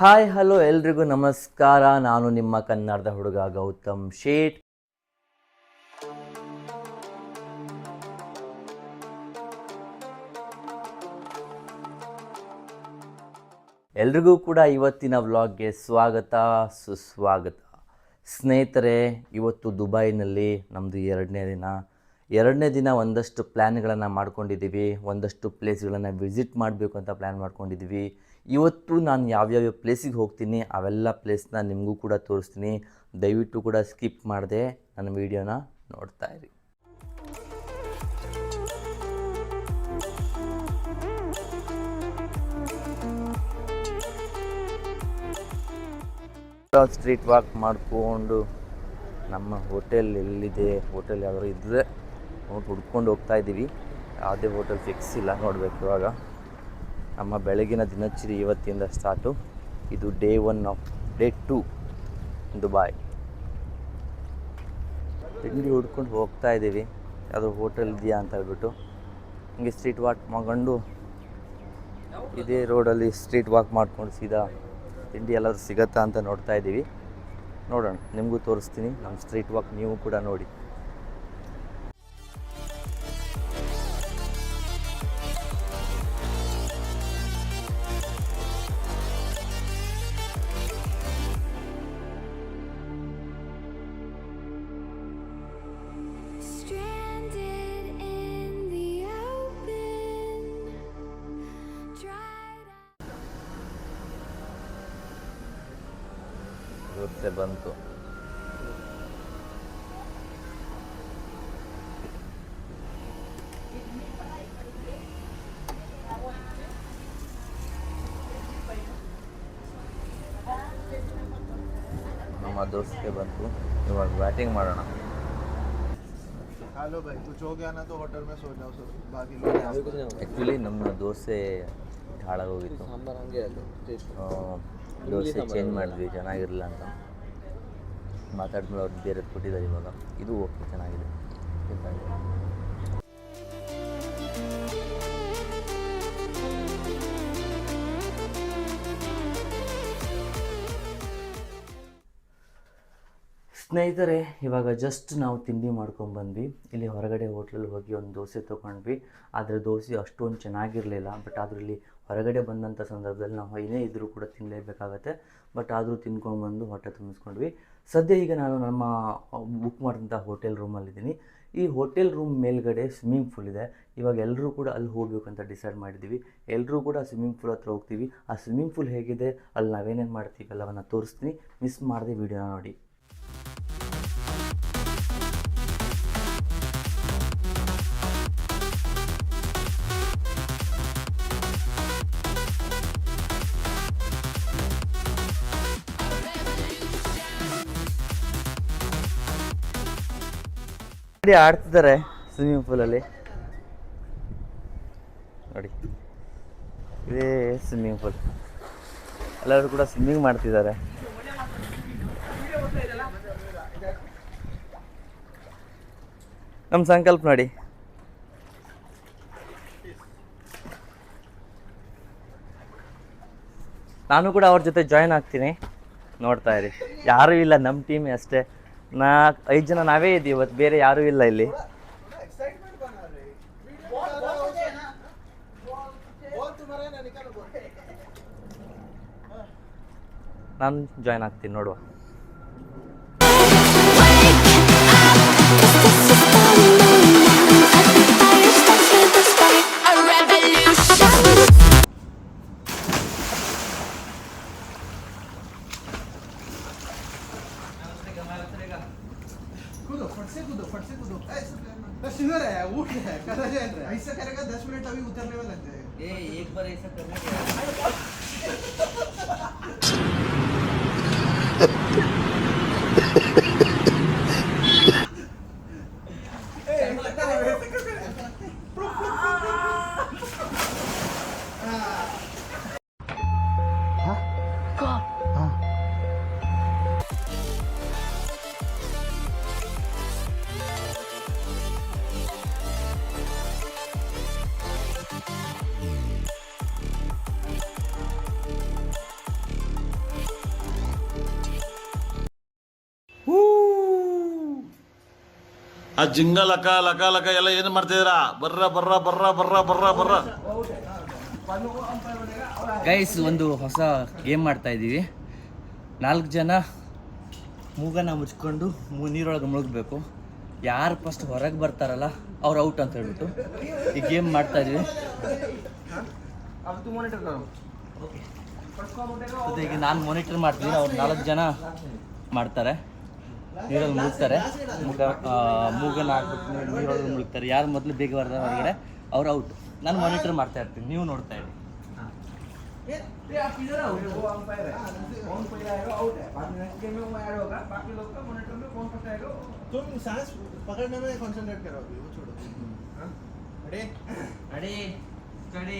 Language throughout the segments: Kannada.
ಹಾಯ್, ಹಲೋ ಎಲ್ರಿಗೂ ನಮಸ್ಕಾರ. ನಾನು ನಿಮ್ಮ ಕನ್ನಡದ ಹುಡುಗ ಗೌತಮ್ ಶೇಟ್. ಎಲ್ರಿಗೂ ಕೂಡ ಇವತ್ತಿನ ವ್ಲಾಗ್ಗೆ ಸ್ವಾಗತ, ಸುಸ್ವಾಗತ. ಸ್ನೇಹಿತರೆ, ಇವತ್ತು ದುಬೈನಲ್ಲಿ ನಮ್ಮದು ಎರಡನೇ ದಿನ. ಎರಡನೇ ದಿನ ಒಂದಷ್ಟು ಪ್ಲ್ಯಾನ್ಗಳನ್ನು ಮಾಡ್ಕೊಂಡಿದ್ದೀವಿ. ಒಂದಷ್ಟು ಪ್ಲೇಸ್ಗಳನ್ನು ವಿಸಿಟ್ ಮಾಡಬೇಕು ಅಂತ ಪ್ಲ್ಯಾನ್ ಮಾಡ್ಕೊಂಡಿದ್ದೀವಿ. ಇವತ್ತು ನಾನು ಯಾವ್ಯಾವ ಪ್ಲೇಸಿಗೆ ಹೋಗ್ತೀನಿ, ಅವೆಲ್ಲ ಪ್ಲೇಸ್ನ ನಿಮಗೂ ಕೂಡ ತೋರಿಸ್ತೀನಿ. ದಯವಿಟ್ಟು ಕೂಡ ಸ್ಕಿಪ್ ಮಾಡದೆ ನನ್ನ ವೀಡಿಯೋನ ನೋಡ್ತಾ ಇರಿ. ಸ್ಟ್ರೀಟ್ ವಾಕ್ ಮಾಡಿಕೊಂಡು ನಮ್ಮ ಹೋಟೆಲ್ ಎಲ್ಲಿದೆ ಹೋಟೆಲ್ ಯಾವ್ದಾದ್ರು ಇದ್ದರೆ ನೋಡಿ ಹುಡ್ಕೊಂಡು ಹೋಗ್ತಾ ಇದ್ದೀವಿ ಯಾವುದೇ ಹೋಟೆಲ್ ಫಿಕ್ಸ್ ಇಲ್ಲ ನೋಡಬೇಕು ಇವಾಗ. ನಮ್ಮ ಬೆಳಗಿನ ದಿನಚರಿ ಇವತ್ತಿಂದ ಸ್ಟಾರ್ಟು. ಇದು day one of, day two Dubai. ತಿಂಡಿ ಹುಡ್ಕೊಂಡು ಹೋಗ್ತಾ ಇದ್ದೀವಿ. ಯಾವುದೋ ಹೋಟೆಲ್ ಇದೆಯಾ ಅಂತ ಹೇಳ್ಬಿಟ್ಟು. ಹಿಂಗೆ ಸ್ಟ್ರೀಟ್ ವಾಕ್ ಮಾಡ್ಕೊಂಡು ಇದೇ ರೋಡಲ್ಲಿ ಸ್ಟ್ರೀಟ್ ವಾಕ್ ಮಾಡ್ಕೊಂಡು ಸೀದಾ ತಿಂಡಿ ಎಲ್ಲಾದರೂ ಸಿಗತ್ತಾ ಅಂತ ನೋಡ್ತಾ ಇದ್ದೀವಿ. ನೋಡೋಣ, ನಿಮಗೂ ತೋರಿಸ್ತೀನಿ. ನಮ್ಮ ಸ್ಟ್ರೀಟ್ ವಾಕ್ ನೀವು ಕೂಡ ನೋಡಿ. ಇವತ್ತೇ ಬಂತು ನಮ್ಮ ದೋಸ್ತಿಗೆ ಬಂತು ಇವಾಗ ಬ್ಯಾಟಿಂಗ್ ಮಾಡೋಣ हेलो भाई कुछ हो गया ना तो होटल में सो जाओ सब बाकी लोग यहाँ पे- ಆ್ಯಕ್ಚುಲಿ ನಮ್ಮ ದೋಸೆ ಹಾಳಾಗೋಗಿತ್ತು ಆ, ದೋಸೆ ಚೇಂಜ್ ಮಾಡಿದ್ವಿ ಚೆನ್ನಾಗಿರಲಿಲ್ಲ ಅಂತ ಮಾತಾಡಿದ್ಮೇಲೆ ಅವ್ರು ಬೇರೆ ಕೊಟ್ಟಿದ್ದಾರೆ ಇವಾಗ. ಇದು ಓಕೆ, ಚೆನ್ನಾಗಿದೆ. ಸ್ನೇಹಿತರೆ, ಇವಾಗ ಜಸ್ಟ್ ನಾವು ತಿಂಡಿ ಮಾಡ್ಕೊಂಡ್ಬಂದ್ವಿ ಇಲ್ಲಿ ಹೊರಗಡೆ ಹೋಟ್ಲಲ್ಲಿ ಹೋಗಿ ಒಂದು ದೋಸೆ ತೊಗೊಂಡ್ವಿ. ಆದರೆ ದೋಸೆ ಅಷ್ಟೊಂದು ಚೆನ್ನಾಗಿರಲಿಲ್ಲ ಬಟ್ ಆದರೂ ಇಲ್ಲಿ ಹೊರಗಡೆ ಬಂದಂಥ ಸಂದರ್ಭದಲ್ಲಿ ನಾವು ಏನೇ ಇದ್ದರೂ ಕೂಡ ತಿನ್ನಲೇಬೇಕಾಗತ್ತೆ ಬಟ್ ಆದರೂ ತಿನ್ಕೊಂಡು ಬಂದು ಹೊಟ್ಟೆ ತುಂಬಿಸ್ಕೊಂಡ್ವಿ. ಸದ್ಯ ಈಗ ನಾನು ನಮ್ಮ ಬುಕ್ ಮಾಡಿದಂಥ ಹೋಟೆಲ್ ರೂಮಲ್ಲಿದ್ದೀನಿ ಈ ಹೋಟೆಲ್ ರೂಮ್ ಮೇಲ್ಗಡೆ ಸ್ವಿಮ್ಮಿಂಗ್ ಪೂಲ್ ಇದೆ. ಇವಾಗ ಎಲ್ಲರೂ ಕೂಡ ಅಲ್ಲಿ ಹೋಗಬೇಕು ಅಂತ ಡಿಸೈಡ್ ಮಾಡಿದ್ದೀವಿ. ಎಲ್ಲರೂ ಕೂಡ ಸ್ವಿಮ್ಮಿಂಗ್ ಪೂಲ್ ಹತ್ರ ಹೋಗ್ತೀವಿ. ಆ ಸ್ವಿಮ್ಮಿಂಗ್ ಪೂಲ್ ಹೇಗಿದೆ? ಅಲ್ಲಿ ನಾವೇನೇನು ಮಾಡ್ತೀವಿ ಎಲ್ಲವನ್ನು ತೋರಿಸ್ತೀನಿ. ಮಿಸ್ ಮಾಡದೆ ವೀಡಿಯೋನ ನೋಡಿ. ನೋಡಿ ಆಡ್ತಿದ್ದಾರೆ? ಸ್ವಿಮ್ಮಿಂಗ್ ಪೂಲಲ್ಲಿ ನೋಡಿ. ಇದೇ ಸ್ವಿಮ್ಮಿಂಗ್ ಪೂಲ್ ಎಲ್ಲರೂ ಕೂಡ ಸ್ವಿಮ್ಮಿಂಗ್ ಮಾಡ್ತಿದ್ದಾರೆ. ನಮ್ಮ ಸಂಕಲ್ಪ ನೋಡಿ. ನಾನು ಕೂಡ ಅವ್ರ ಜೊತೆ ಜಾಯ್ನ್ ಆಗ್ತೀನಿ. ನೋಡ್ತಾ ಇರಿ. ಯಾರೂ ಇಲ್ಲ ನಮ್ಮ ಟೀಮೇ ಅಷ್ಟೇ. ನಾ ಐದು ಜನ ನಾವೇ ಇದ್ದೀವಿ ಇವತ್ತು ಬೇರೆ ಯಾರು ಇಲ್ಲ ಇಲ್ಲಿ. ನಾನು ಜಾಯ್ನ್ ಆಗ್ತೀನಿ ನೋಡುವ. तो कस्टमर है उठ है ऐसा करेगा दस मिनट अभी उतरने में लग जाएगा ए एक बार ऐसा ಆ ಜಿಂಗ ಲಕ ಲಕ ಲಕ ಎಲ್ಲ ಏನು ಮಾಡ್ತಿದ್ದೀರಾ? ಬರ್ರ ಬರ್ರ ಬರ್ರ ಬರ್ರ ಬರ್ರ ಬರ್ರ. ಗೈಸ್ ಒಂದು ಹೊಸ ಗೇಮ್ ಮಾಡ್ತಾ ಇದ್ದೀವಿ. ನಾಲ್ಕು ಜನ ಮೂಗನ ಮುಚ್ಕೊಂಡು ಮೂ, ನೀರೊಳಗೆ ಮುಳುಗಬೇಕು. ಯಾರು ಫಸ್ಟ್ ಹೊರಗೆ ಬರ್ತಾರಲ್ಲ, ಅವ್ರು ಔಟ್ ಅಂತ ಹೇಳ್ಬಿಟ್ಟು ಈ ಗೇಮ್ ಮಾಡ್ತಾ ಇದೀವಿ ನಾನು ಮಾನಿಟರ್ ಮಾಡ್ತೀನಿ, ಅವ್ರು ನಾಲ್ಕು ಜನ ಮಾಡ್ತಾರೆ. ನೀರಲ್ಲಿ ಮುಳುಗ್ತಾರೆ ಮುಗ ಆ, ಮೂಗನ್ನ ಹಾಕ್ಬಿಟ್ಟು ನೀರ್- ನೀರೊಳಗೆ ಮುಳುಗ್ತಾರೆ ಯಾರು ಮೊದಲು ಬೇಗ ಬರ್ತಾರೆ ಹೊರಗಡೆ ಅವ್ರು ಔಟ್ ನಾನು ಮಾನಿಟರ್ ಮಾಡ್ತಾ ಇರ್ತೀನಿ ನೀವು ನೋಡ್ತಾ ಇರಿ तुम सांस पकड़ने में कंसंट्रेट करो अभी वो छोड़ो हाँ अरे ready study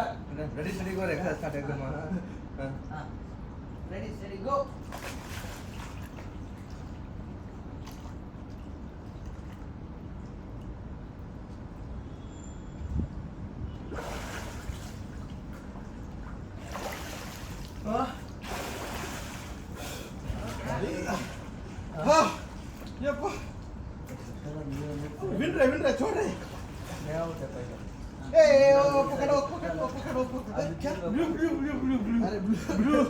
start ready steady go Rekha start एकदम हाँ ready steady go Huh? Blue अरे ब्लू ब्लू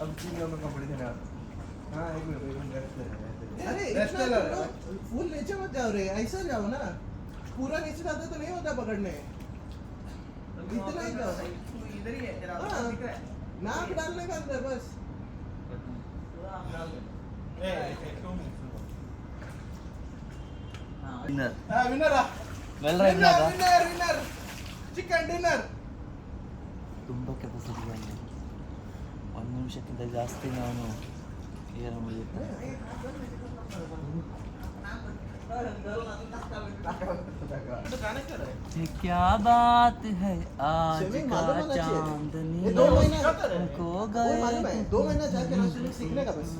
अब तीन लोगों का पड़ जाएगा हाँ। एक मिनट एक मिनट अरे इतना फुल नीचे मत जाओ रे ऐसा जाओ ना पूरा नीचे जाते तो नहीं होता पकड़ने इतना ही जाओ इधर ही है तेरा दिख नाक डालने का अंदर बस थोड़ा winner winner winner winner chicken dinner ತುಂಬ ಕೆಲಸ ಸಿಗಲ್ಲ ಒಂದು ನಿಮಿಷಕ್ಕಿಂತ ಜಾಸ್ತಿ ನಾನು ಏನು ಮುಗಿಯುತ್ತೆ क्या बात है आज का चांदनी को गए दो महीना सीखने का बस